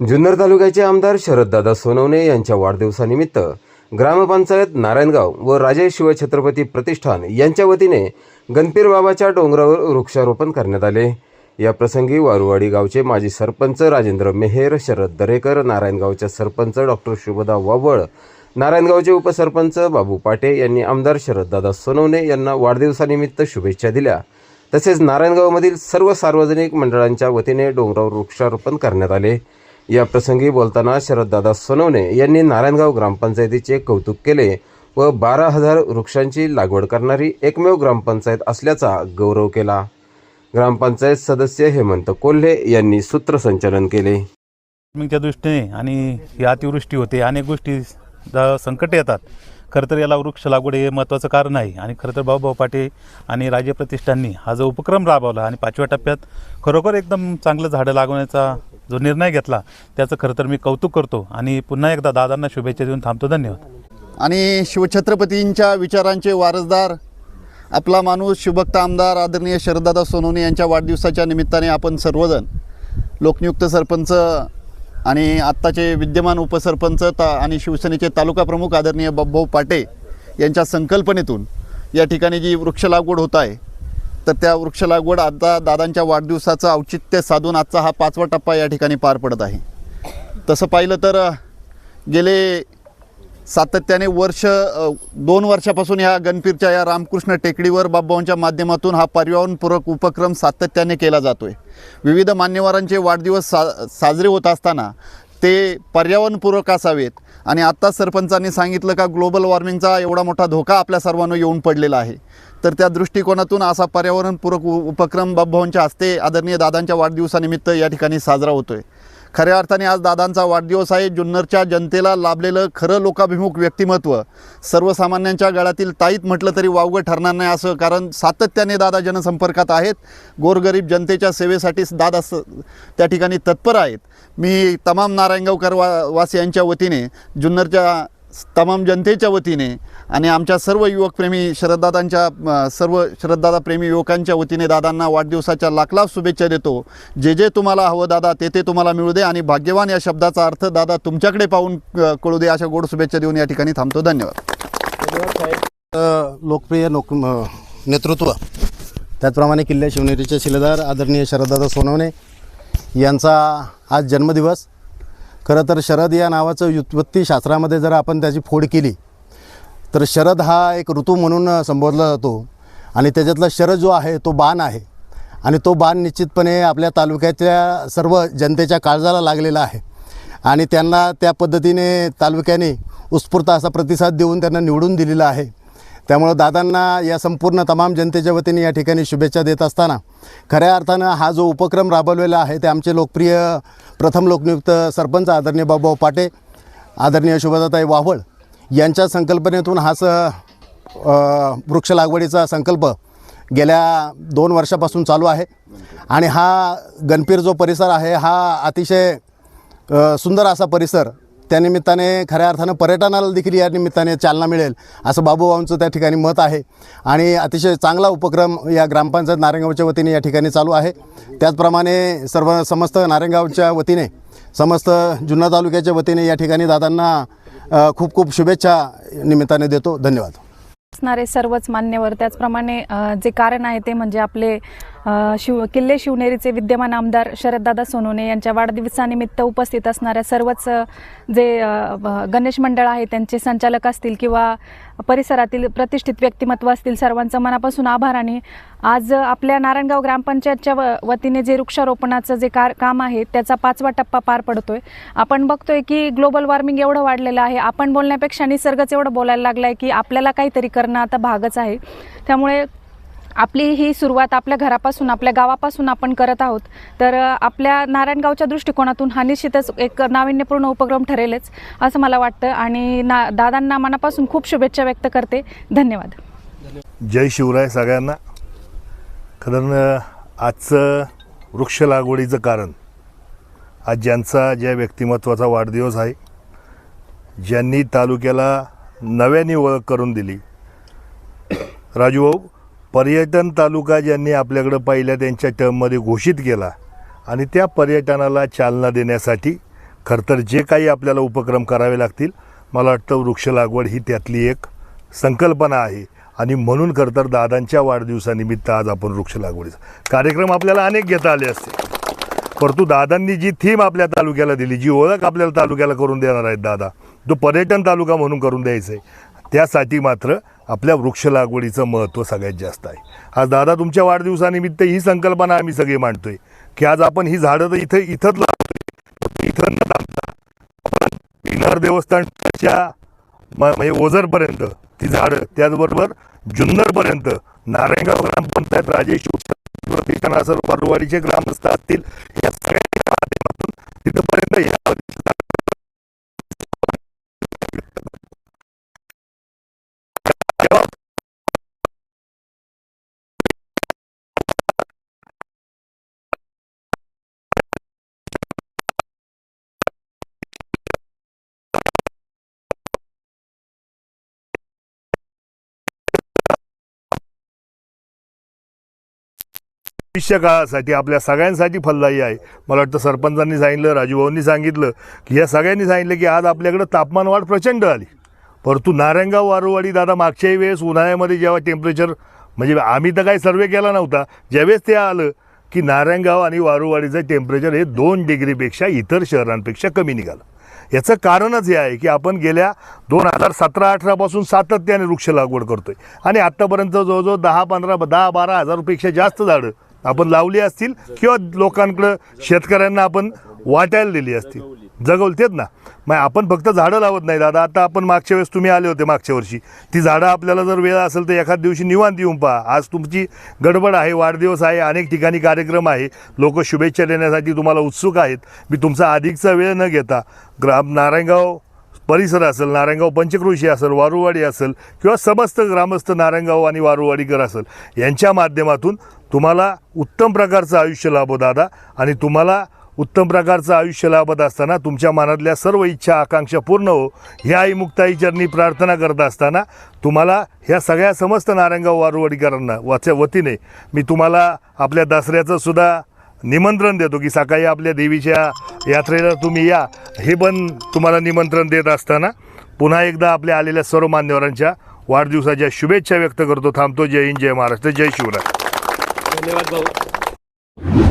जुन्नर तालुक्याचे आमदार शरददादा सोनवणे यांच्या वाढदिवसानिमित्त ग्रामपंचायत नारायणगाव व राजे शिवछत्रपती प्रतिष्ठान यांच्या वतीने गणपीर बाबाच्या डोंगरावर वृक्षारोपण करण्यात आले. या प्रसंगी वारुवाडी गावचे माजी सरपंच राजेंद्र मेहेर शरद दरेकर नारायणगावच्या सरपंच डॉक्टर शुभदा वावळ नारायणगावचे उपसरपंच बाबू पाटे यांनी आमदार शरददादा सोनवणे यांना वाढदिवसानिमित्त शुभेच्छा दिल्या. तसेच नारायणगावमधील सर्व सार्वजनिक मंडळांच्या वतीने डोंगरावर वृक्षारोपण करण्यात आले. या प्रसंगी बोलताना शरददादा सोनवणे यांनी नारायणगाव ग्रामपंचायतीचे कौतुक केले व बारा हजार वृक्षांची लागवड करणारी एकमेव ग्रामपंचायत असल्याचा गौरव केला. ग्रामपंचायत सदस्य हेमंत कोल्हे यांनी सूत्रसंचालन केले. फार्मिंगच्या दृष्टीने आणि ही अतिवृष्टी होते अनेक गोष्टी संकट येतात. खरं तर याला वृक्ष लागवड हे महत्त्वाचं कारण आहे आणि खरं तर भाऊभाऊ पाटे आणि राज्य प्रतिष्ठाननी हा जो उपक्रम राबवला आणि पाचव्या टप्प्यात खरोखर एकदम चांगलं झाडं लागवण्याचा जो निर्णय घेतला त्याचं खरं तर मी कौतुक करतो आणि पुन्हा एकदा दादांना शुभेच्छा देऊन थांबतो. धन्यवाद. आणि शिवछत्रपतींच्या विचारांचे वारसदार आपला माणूस शुभक्त आमदार आदरणीय शरददादा सोनवणे यांच्या वाढदिवसाच्या निमित्ताने आपण सर्वजण लोकनियुक्त सरपंच आणि आत्ताचे विद्यमान उपसरपंच ता आणि शिवसेनेचे तालुका प्रमुख आदरणीय बब्भाऊ पाटे यांच्या संकल्पनेतून या ठिकाणी जी वृक्ष लागवड होत आहे तर त्या वृक्ष लागवड आता दादांच्या वाढदिवसाचं औचित्य साधून आजचा हा पाचवा टप्पा या ठिकाणी पार पडत आहे. तसं पाहिलं तर गेले सातत्याने वर्ष दोन वर्षापासून ह्या गणपीरच्या या रामकृष्ण टेकडीवर बाबांच्या माध्यमातून हा पर्यावरणपूरक उपक्रम सातत्याने केला जातो आहे विविध मान्यवरांचे वाढदिवस सा साजरे होत असताना ते पर्यावरणपूरक असावेत. आणि आत्ताच सरपंचांनी सांगितलं का ग्लोबल वॉर्मिंगचा एवढा मोठा धोका आपल्या सर्वांना येऊन पडलेला आहे. तर त्या दृष्टिकोनातून असा पर्यावरणपूरक उपक्रम बाबांच्या हस्ते आदरणीय दादांच्या वाढदिवसानिमित्त या ठिकाणी साजरा होतो आहे खऱ्या अर्थाने आज दादांचा वाढदिवस आहे. जुन्नरच्या जनतेला लाभलेलं खरं लोकाभिमुख व्यक्तिमत्व. सर्वसामान्यांच्या गळातील ताईत म्हटलं तरी वावगं ठरणार नाही असं कारण सातत्याने दादा जनसंपर्कात आहेत. गोरगरीब जनतेच्या सेवेसाठी दादा स त्या ठिकाणी तत्पर आहेत. मी तमाम नारायणगावकर वा वासियांच्या वतीने जुन्नरच्या तमाम जनतेच्या वतीने आणि आमच्या सर्व युवकप्रेमी शरददादांच्या सर्व शरददादा प्रेमी युवकांच्या वतीने दादांना वाढदिवसाच्या लाख लाख शुभेच्छा देतो. जे जे तुम्हाला हवं दादा ते ते तुम्हाला मिळू दे आणि भाग्यवान या शब्दाचा अर्थ दादा तुमच्याकडे पाहून कळू दे अशा गोड शुभेच्छा देऊन या ठिकाणी थांबतो. धन्यवाद. लोकप्रिय लोक नेतृत्व. त्याचप्रमाणे किल्ले शिवनेरीचे शिलेदार आदरणीय शरददादा सोनवणे यांचा आज जन्मदिवस. खरं तर शरद या नावाचं व्युत्पत्ती शास्त्रामध्ये जर आपण त्याची फोड केली तर शरद हा एक ऋतू म्हणून संबोधला जातो. आणि त्याच्यातला शरद जो आहे तो बाण आहे. आणि तो बाण निश्चितपणे आपल्या तालुक्याच्या सर्व जनतेच्या काळजाला लागलेला आहे. आणि त्यांना त्या पद्धतीने तालुक्याने उत्स्फूर्त असा प्रतिसाद देऊन त्यांना निवडून दिलेला आहे. त्यामुळं दादांना या संपूर्ण तमाम जनतेच्या वतीने या ठिकाणी शुभेच्छा देत असताना खऱ्या अर्थानं हा जो उपक्रम राबवलेला आहे ते आमचे लोकप्रिय प्रथम लोकनियुक्त सरपंच आदरणीय बाबूभाऊ पाटे आदरणीय शुभदाताई वावळ यांच्या संकल्पनेतून हा स वृक्ष लागवडीचा संकल्प गेल्या दोन वर्षापासून चालू आहे. आणि हा गणपीर जो परिसर आहे हा अतिशय सुंदर असा परिसर त्यानिमित्ताने खऱ्या अर्थानं पर्यटनाला देखील या निमित्ताने चालना मिळेल असं बाबूभाऊंचं त्या ठिकाणी मत आहे. आणि अतिशय चांगला उपक्रम या ग्रामपंचायत नारायणगावच्या वतीने या ठिकाणी चालू आहे. त्याचप्रमाणे सर्व समस्त नारायणगावच्या वतीने समस्त जुन्नर तालुक्याच्या वतीने या ठिकाणी दादांना खूप खूप शुभेच्छा निमित्ताने देतो. धन्यवाद. असणारे सर्वच मान्यवर त्याचप्रमाणे जे कारण आहे ते म्हणजे आपले शिव किल्ले शिवनेरीचे विद्यमान आमदार शरददादा सोनवणे यांच्या वाढदिवसानिमित्त उपस्थित असणाऱ्या सर्वच जे गणेश मंडळ आहे त्यांचे संचालक असतील किंवा परिसरातील प्रतिष्ठित व्यक्तिमत्व असतील सर्वांचं मनापासून आभार. आणि आज आपल्या नारायणगाव ग्रामपंचायतच्या व वतीने जे वृक्षारोपणाचं जे कार काम आहे त्याचा पाचवा टप्पा पार पडतोय. आपण बघतोय की ग्लोबल वॉर्मिंग एवढं वाढलेलं आहे. आपण बोलण्यापेक्षा निसर्गच एवढं बोलायला लागलं आहे की आपल्याला काहीतरी करणं आता भागच आहे. त्यामुळे आपली ही सुरुवात आपल्या घरापासून आपल्या गावापासून आपण करत आहोत. तर आपल्या नारायणगावच्या दृष्टिकोनातून हा निश्चितच एक नाविन्यपूर्ण उपक्रम ठरेलच असं मला वाटतं. आणि ना दादांना मनापासून खूप शुभेच्छा व्यक्त करते. धन्यवाद. जय शिवराय सगळ्यांना. कारण आजचं वृक्ष लागवडीचं कारण आज ज्यांचा ज्या व्यक्तिमत्वाचा वाढदिवस आहे ज्यांनी तालुक्याला नव्याने ओळख करून दिली. राजूभाऊ पर्यटन तालुका ज्यांनी आपल्याकडं पहिल्या त्यांच्या टर्ममध्ये घोषित केला. आणि त्या पर्यटनाला चालना देण्यासाठी खरं तर जे काही आपल्याला उपक्रम करावे लागतील मला वाटतं वृक्ष लागवड ही त्यातली एक संकल्पना आहे. आणि म्हणून खरं तर दादांच्या वाढदिवसानिमित्त आज आपण वृक्ष लागवडीचा कार्यक्रम आपल्याला अनेक घेता आले असते परंतु दादांनी जी थीम आपल्या तालुक्याला दिली जी ओळख आपल्याला तालुक्याला करून देणार आहेत दादा जो पर्यटन तालुका म्हणून करून द्यायचं आहे त्यासाठी मात्र आपल्या वृक्ष लागवडीचं महत्त्व सगळ्यात जास्त आहे. आज दादा तुमच्या वाढदिवसानिमित्त ही संकल्पना आम्ही सगळी मांडतोय की आज आपण ही झाडं तर इथं इथंच लावतोय. इथं न थांबता आपण पिनार देवस्थानच्या म्हणजे ओझरपर्यंत ती झाडं त्याचबरोबर जुन्नरपर्यंत नारायणगाव ग्रामपंचायत राजेश प्रतिष्ठान असेल वारवाडीचे ग्रामस्थ असतील या सगळ्यांच्या माध्यमातून तिथंपर्यंत या भविष्य काळासाठी आपल्या सगळ्यांसाठी फलदायी आहे. मला वाटतं सरपंचांनी सांगितलं राजूभाऊंनी सांगितलं की या सगळ्यांनी सांगितलं की आज आपल्याकडं तापमान वाढ प्रचंड आली. परंतु नारायणगाव वारुवाडी दादा मागच्याही वेळेस उन्हाळ्यामध्ये जेव्हा टेम्परेचर म्हणजे आम्ही तर काही सर्वे केला नव्हता ज्यावेळेस ते आलं की नारायणगाव आणि वारुवाडीचं टेम्परेचर हे दोन डिग्रीपेक्षा इतर शहरांपेक्षा कमी निघालं. याचं कारणच हे आहे की आपण गेल्या दोन हजार सतरा अठरापासून सातत्याने वृक्ष लागवड करतोय. आणि आत्तापर्यंत जवळजवळ दहा पंधरा दहा बारा हजारपेक्षा जास्त झाडं आपण लावली असतील किंवा लोकांकडं शेतकऱ्यांना आपण वाटायला दिली असतील. जगवलतेत ना. मग आपण फक्त झाडं लावत नाही दादा. आता आपण मागच्या वेळेस तुम्ही आले होते मागच्या वर्षी. ती झाडं आपल्याला जर वेळ असेल तर एखाद दिवशी निवांत येऊन पहा. आज तुमची गडबड आहे वाढदिवस आहे अनेक ठिकाणी कार्यक्रम आहे. लोक शुभेच्छा देण्यासाठी तुम्हाला उत्सुक आहेत. मी तुमचा अधिकचा वेळ न घेता ग्राम नारायणगाव परिसर असेल नारायणगाव पंचक्रोशी असेल वारुवाडी असेल किंवा समस्त ग्रामस्थ नारायणगाव आणि वारुवाडीकर असेल यांच्या माध्यमातून तुम्हाला उत्तम प्रकारचं आयुष्य लाभो दादा. आणि तुम्हाला उत्तम प्रकारचं आयुष्य लाभत असताना तुमच्या मनातल्या सर्व इच्छा आकांक्षा पूर्ण हो. ह्या आई मुक्ताई चरणी प्रार्थना करत असताना तुम्हाला ह्या सगळ्या समस्त नारंगा वारुवाडीकरांना वाच्या वतीने मी तुम्हाला आपल्या दसऱ्याचं सुद्धा निमंत्रण देतो की सकाळी आपल्या देवीच्या यात्रेला तुम्ही या. हे पण तुम्हाला निमंत्रण देत असताना पुन्हा एकदा आपल्या आलेल्या सर्व मान्यवरांच्या वाढदिवसाच्या शुभेच्छा व्यक्त करतो. थांबतो. जय हिंद जय महाराष्ट्र जय शिवराय. धन्यवाद भाऊ.